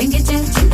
Çekici çekici